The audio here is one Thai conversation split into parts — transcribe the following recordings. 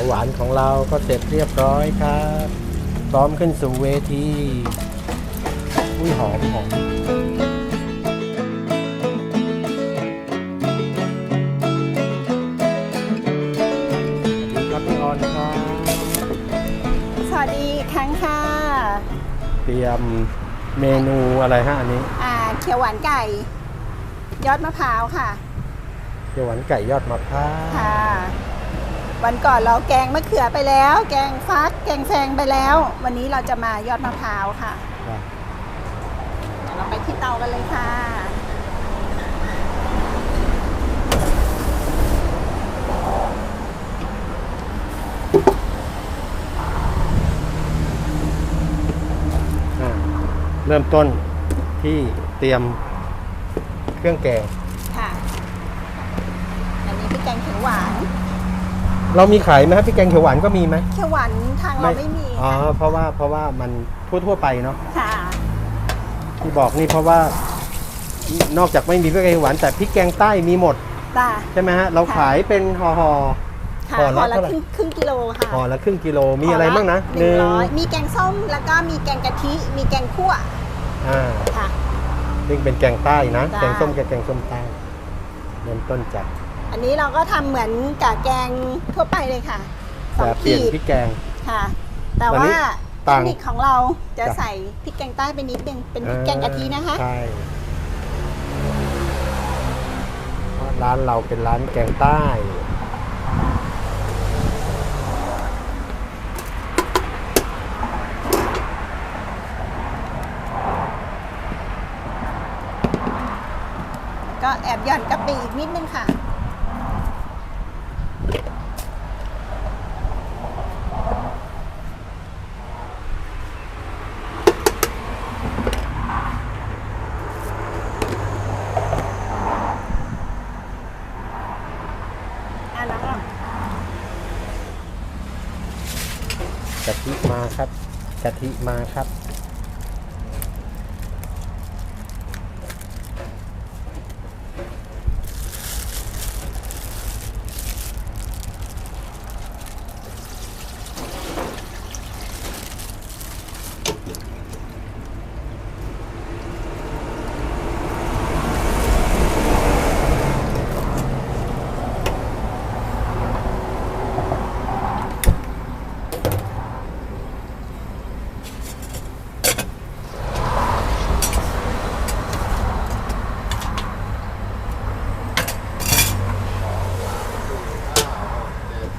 ยวหวานของเราก็เสร็จเรียบร้อยครับพร้อมขึ้นสู่เวทีอุ้ยหอมหอมสวัสดีครับพี่ออนครับสวัสดีอีกครั้งค่ะ เตรียมเมนูอะไรฮะอันนี้ อ่า เขียวหวานไก่ ยอดมะพร้าวค่ะ เขียวหวานไก่ยอดมะพร้าวค่ะ วันก่อนเราแกงมะเขือไปแล้ว แกงฟัก แกงแซงไปแล้ว วันนี้เราจะมายอดมะพร้าวค่ะครับเดี๋ยวเราไปที่เตากันเลยค่ะ อ่าเริ่มต้นที่เตรียมเครื่องแกงค่ะ อันนี้เป็นแกงเขียวหวาน เรามีขายไหมครับพี่แกงเขียวหวานก็มีไหม เขียวหวานทางเราไม่มีอ๋อ เพราะว่าเพราะว่ามันทั่วๆไปเนาะค่ะ ที่บอกนี่เพราะว่านอกจากไม่มีพริกแกงเขียวหวานแต่พริกแกงใต้มีหมดจ้า ใช่ไหมฮะเราค่ะ ขายเป็นห่อห่อ ค่ะห่อละห่อละเท่าไหร่ ครึ่งครึ่งกิโลค่ะห่อละครึ่งกิโลมีอะไรบ้างนะหนึ่งร้อยมีแกงส้มแล้วก็มีแกงกะทิ มีแกงคั่วอ่าค่ะ ซึ่งเป็นแกงใต้นะ จ้าแกงส้มกับแกงส้มใต้เริ่มต้นจาก อันนี้เราก็ทำเหมือนกับแกงทั่วไปเลยค่ะสอแต่งเปลี่ขียนดพริกแกง ค่ะ แต่วันนี้ว่าเทต่าคงนิคของเราจะจ้ะ ใส่พริกแกงใต้ไปนิดนึงเป็นพริกแกงกะทินะคะใช่เพราะร้านเราเป็นร้านแกงใต้ ก็แอบหย่อนกะปิอีกนิดนึงค่ะอะแล้วก็ กะทิ มาครับกะทิมาครับ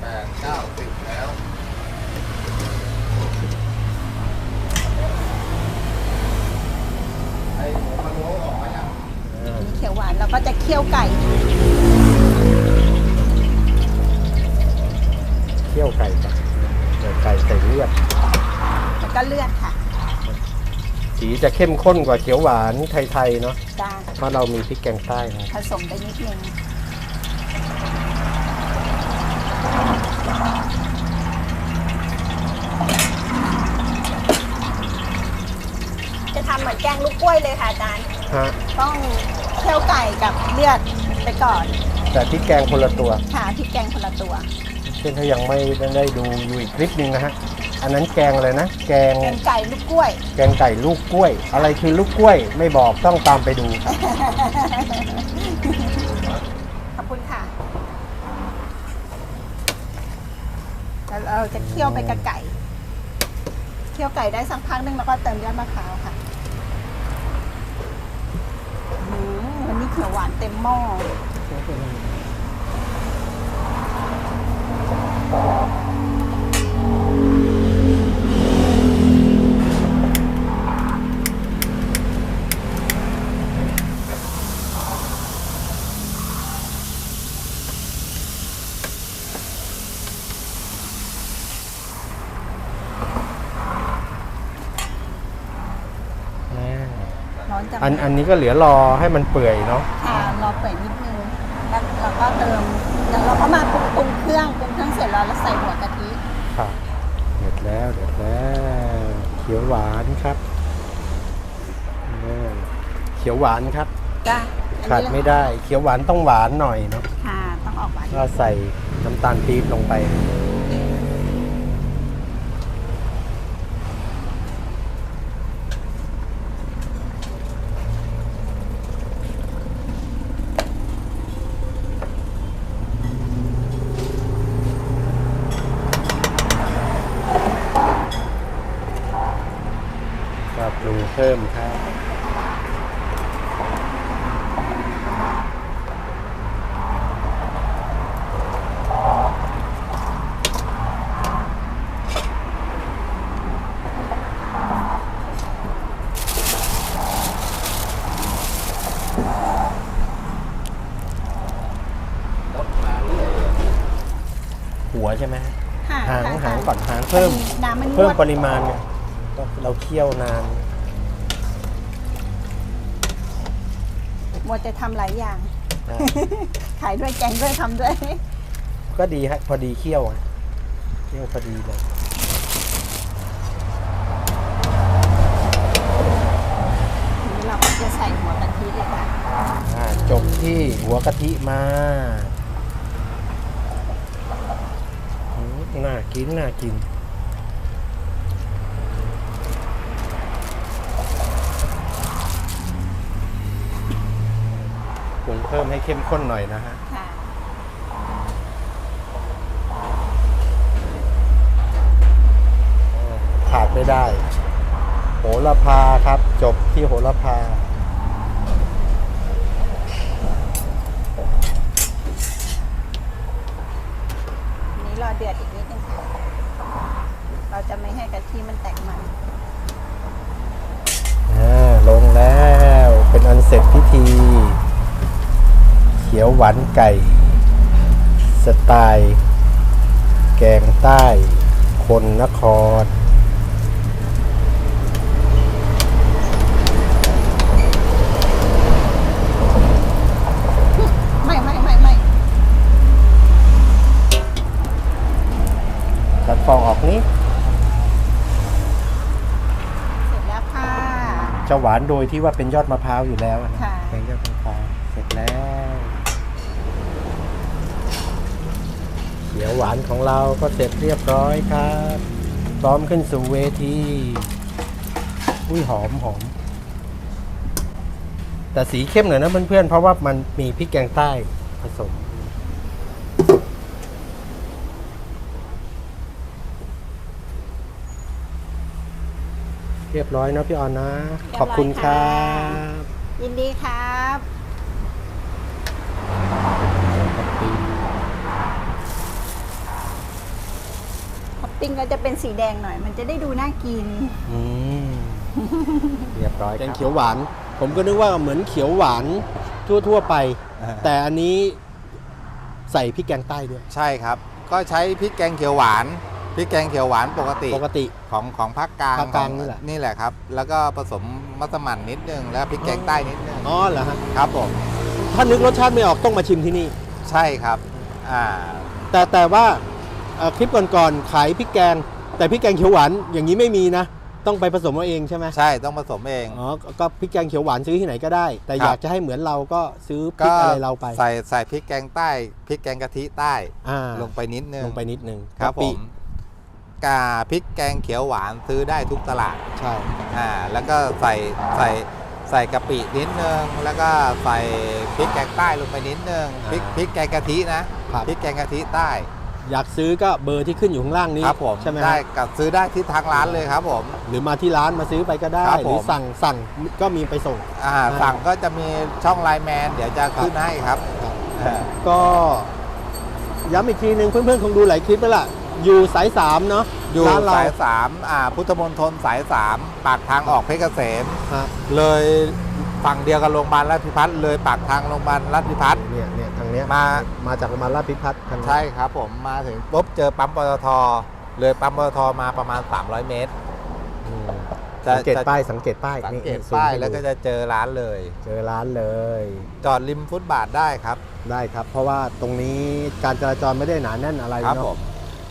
แปดเก้าสิบแล้ว ไอ้หัวมันโล้ออกมายัง อ่า มีเขียวหวานเราก็จะเคี่ยวไก่เคี่ยวไก่ก่อนเดี๋ยวไก่ใส่เลือดแล้วก็เลือดค่ะ สีจะเข้มข้นกว่าเขียวหวานไทยๆเนาะจ้าเพราะเรามีพริกแกงใต้นะผสมไปนิดนึงจะทำเหมือนแกงลูกกล้วยเลยค่ะอาจารย์ ฮะต้อง เคี่ยวไก่กับเลือดไปก่อนแต่พริกแกงคนละตัว ค่ะพริกแกงคนละตัว เช่นถ้ายังไม่ได้ดูอยู่อีกคลิปหนึ่งนะฮะ อันนั้นแกงอะไรนะ แกง แกงไก่ลูกกล้วย แกงไก่ลูกกล้วย อะไรคือลูกกล้วย ไม่บอกต้องตามไปดู ขอบคุณค่ะแล้วเราจะเคี่ยวไปกับไก่ เคี่ยวไก่ได้สักพักหนึงแล้วก็เติมยอดมะพร้าวค่ะอืมวันนี้ เขียวหวานเต็มหม้อ ร้ อนจังอันอันนี้ก็เหลือรอให้มันเปื่อยเนาะค่ะรอเปิดนิดนึงแล้วเราก็เติมแล้วเราก็มาปรุงปรุงเครื่องปรุงเครื่องเสร็จแล้วเราใส่หัวกะทิครับเดือดแล้วเดือดแล้วเขียวหวานครับอ่าเขียวหวานครับจ้ะอันขาดนี้ไม่ได้เขียวหวานต้องหวานหน่อยเนาะค่ะต้องออกหวานก็ใส่น้ำตาลปี๊บลงไป น หัว ใช่ไหมค่ะหางค่ะหางก่อนหางเพิ่มน้ำมันงเพิ่มวดปริมาณไงก็เราเคี่ยวนานมัวจะทำหลายอย่างอ่าขายด้วยแกงด้วยทำด้วย ก็ดีฮะพอดีเคี่ยวอะเคี่ยวพอดีเลยทีนี้เราก็จะใส่หัวกะทิเลยค่ะอ่าจบที่หัวกะทิมาอืม น่ากิน น่ากิน ปรุงเพิ่มให้เข้มข้นหน่อยนะฮะค่ะขาดไม่ได้ โหระพาครับ จบที่โหระพา ทีนี้รอเดือดอีกนิดนึงค่ะ เรา จะไม่ให้กะทิมันแตกมันอ่าลงแล้วเป็นอันเสร็จพิธี เขียวหวานไก่ สไตล์ แกงใต้ คนนคร ไม่ไม่ไม่ไม่ ตัดฟองออกนี้ เสร็จแล้วค่ะ จะหวานโดยที่ว่าเป็นยอดมะพร้าวอยู่แล้วนะค่ะแกงยอดมะพร้าวเสร็จแล้วเขียวหวานของเราก็เสร็จเรียบร้อยครับพร้อมขึ้นสู่เวทีอุ้ยหอมหอมแต่สีเข้มหน่อยนะเพื่อนๆเพราะว่ามันมีพริกแกงใต้ผสม เรียบร้อยนะพี่ออนนะ ขอบคุณครับ ยินดีครับท็อปปิ้งก็จะเป็นสีแดงหน่อย มันจะได้ดูน่ากิน อืมเรียบร้อยแกงเขียวหวาน ผมก็นึกว่าเหมือนเขียวหวานทั่ว ๆ ไป แต่อันนี้ใส่พริกแกงใต้ด้วย ใช่ครับ ก็ใช้พริกแกงเขียวหวาน พริกแกงเขียวหวานปกติปกติ ของของภาคกลางภาคกลางของนี่แหละ นี่แหละครับ แล้วก็ผสมมัสมั่นนิดนึงแล้วพริกแกงใต้นิดนึงอ๋อเหรอฮะครับผมถ้านึกรสชาติไม่ออกต้องมาชิมที่นี่ ใช่ครับอ่าแต่แต่ว่าเอ่อคลิปก่อนๆขายพริกแกง แต่พริกแกงเขียวหวานอย่างนี้ไม่มีนะ ต้องไปผสมเอาเองใช่ไหมใช่ต้องผสมเองอ๋อก็ก็พริกแกงเขียวหวานซื้อที่ไหนก็ได้ แต่ครับอยากจะให้เหมือนเราก็ซื้อพริกอะไรเราไป ใส่ใส่พริกแกงใต้พริกแกงกะทิใต้อ่าลงไปนิดนึงลงไปนิดนึงครับกะผปิม กาพริกแกงเขียวหวานซื้อได้ทุกตลาดใช่อ่าแล้วก็ใส่ใส่ใส่กะปินิดนึงแล้วก็ใส่พริกแกงใต้ลงไปนิดนึงพริกพริกแกงกะทินะครับพริกแกงกะทิใต้ อยากซื้อก็เบอร์ที่ขึ้นอยู่ข้างล่างนี้ครับผมใช่ไหมได้ฮะกับซื้อได้ที่ทางร้านเลยครับผม หรือมาที่ร้านมาซื้อไปก็ได้ครับหรือผมสั่งสั่งก็มีไปส่งอ่าครับสั่งก็จะมีช่องไลน์แมนเดี๋ยวจะขึ้นให้ครับอ่าก็ย้ำอีกทีหนึ่งเพื่อนๆคงดูหลายคลิปแล้วล่ะ อยู่สายสามเนาะอยู่ร้านเราสายสามอ่าพุทธมณฑลสายสามปากทางออกเพชรเกษม ฮะเลยฝั่งเดียวกับโรงพยาบาลราชพิพัฒน์เลยปากทางโรงพยาบาลราชพิพัฒน์เนี่ยเนี่ยทางเนี้ยมา มาจากโรงพยาบาลราชพิพัฒน์ทางนี้ใช่ครับผมมาถึงปุ๊บเจอปั๊มปตทเลยปั๊มปตทมาประมาณ 300 เมตรอืมจะสังเกตจะป้ายสังเกตป้ายสังนี่เกตซูมป้ายให้แล้วก็ดูจะเจอร้านเลย เจอร้านเลย จอดริมฟุตบาทได้ครับ ได้ครับ เพราะว่าตรงนี้การจราจรไม่ได้หนาแน่นอะไรครับเนาะผม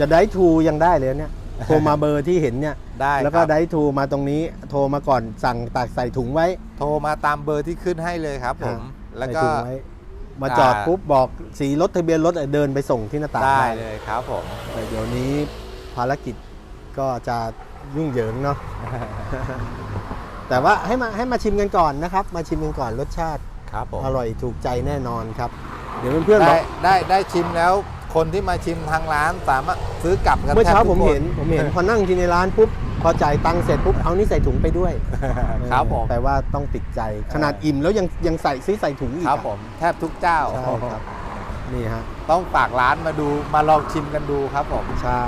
จะได้ทูยังได้เลยเนี่ยโทรมาเบอร์ที่เห็นเนี่ยได้แล้วก็ครับ ได้ทูมาตรงนี้โทรมาก่อนสั่งตักใส่ถุงไว้ โทรมาตามเบอร์ที่ขึ้นให้เลยครับผม อ่าแล้วใส่ก็ ถุงไว้มาจอดอ่า ปุ๊บบอกสีรถทะเบียนรถเดินไปส่งที่หน้าต่างได้ได้เลยครับผม แต่เดี๋ยวนี้ภารกิจก็จะยุ่งเหยิงเนาะ แต่ว่าให้มาให้มาชิมกันก่อนนะครับ มาชิมกันก่อนรสชาติ ครับผม อร่อยถูกใจแน่นอนครับ เดี๋ยวเพื่อนๆบได้อกได้ได้ชิมแล้ว คนที่มาชิมทางร้านสามารถซื้อกลับกันเมื่อเช้าแทบผทุมกคเห็นผมเห็น พอนั่งกินในร้านปุ๊บพอจ่ายตังค์เสร็จปุ๊บเอานี่ใส่ถุงไปด้วยครับผม แปลว่าต้องติดใจ ขนาดอิ่มแล้วยังยังใส่ซื้อใส่ถุงอีกครับอะผมแทบทุกเจ้า ใช่ครับนี่ฮะต้องฝากร้านมาดูมาลองชิมกันดูครับผม ใช่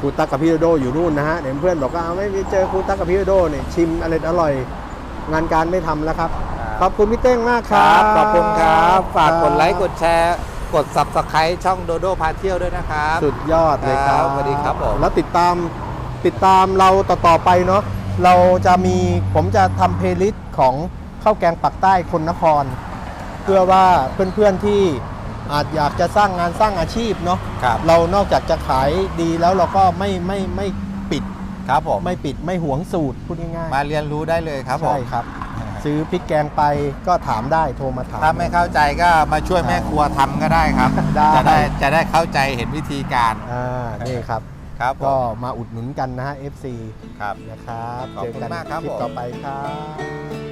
ครูตักกับพี่โดโดอยู่นู่นนะฮะเดี๋ยวเพื่อนบอกว่าเอาไม่ไปเจอครูตักกับพี่โดโดเนี่ยชิมอร่อยอร่อยงานการไม่ทำแล้วครับ ขอบคุณพี่เต้งมากคครัรับบ ขอบคุณครับ ฝากกดไลค์คกรับดแชร์ กด subscribe ช่องโดโดพาเที่ยวด้วยนะครับ สุดยอดเลยครับครับสวัสดีครับผม แล้วติดตามติดตามเราต่อๆไปเนาะเราจะมีผมจะทำเพลย์ลิสต์ของข้าวแกงปักใต้คนนคร เพื่อว่าเพื่อนๆที่อาจอยากจะสร้างงานสร้างอาชีพเนาะครับ เรานอกจากจะขายดีแล้วเราก็ไม่ไม่ไม่ปิดครับผม ไม่ปิดไม่หวงสูตรพูดง่ายๆ มาเรียนรู้ได้เลยครับผม ใช่ครับ ซื้อพริกแกงไปก็ถามได้โทรมาถาม ถ้าไม่เข้าใจก็มาช่วยแม่ครัวทำก็ได้ครับ ได้ จะได้จะได้เข้าใจเห็นวิธีการอ่านี่ครับ ครับผก็มมาอุดหนุนกันนะฮะ FC ครับ นะครับขอบคุณเจอกันมากครับคลิปผมต่อไปครับ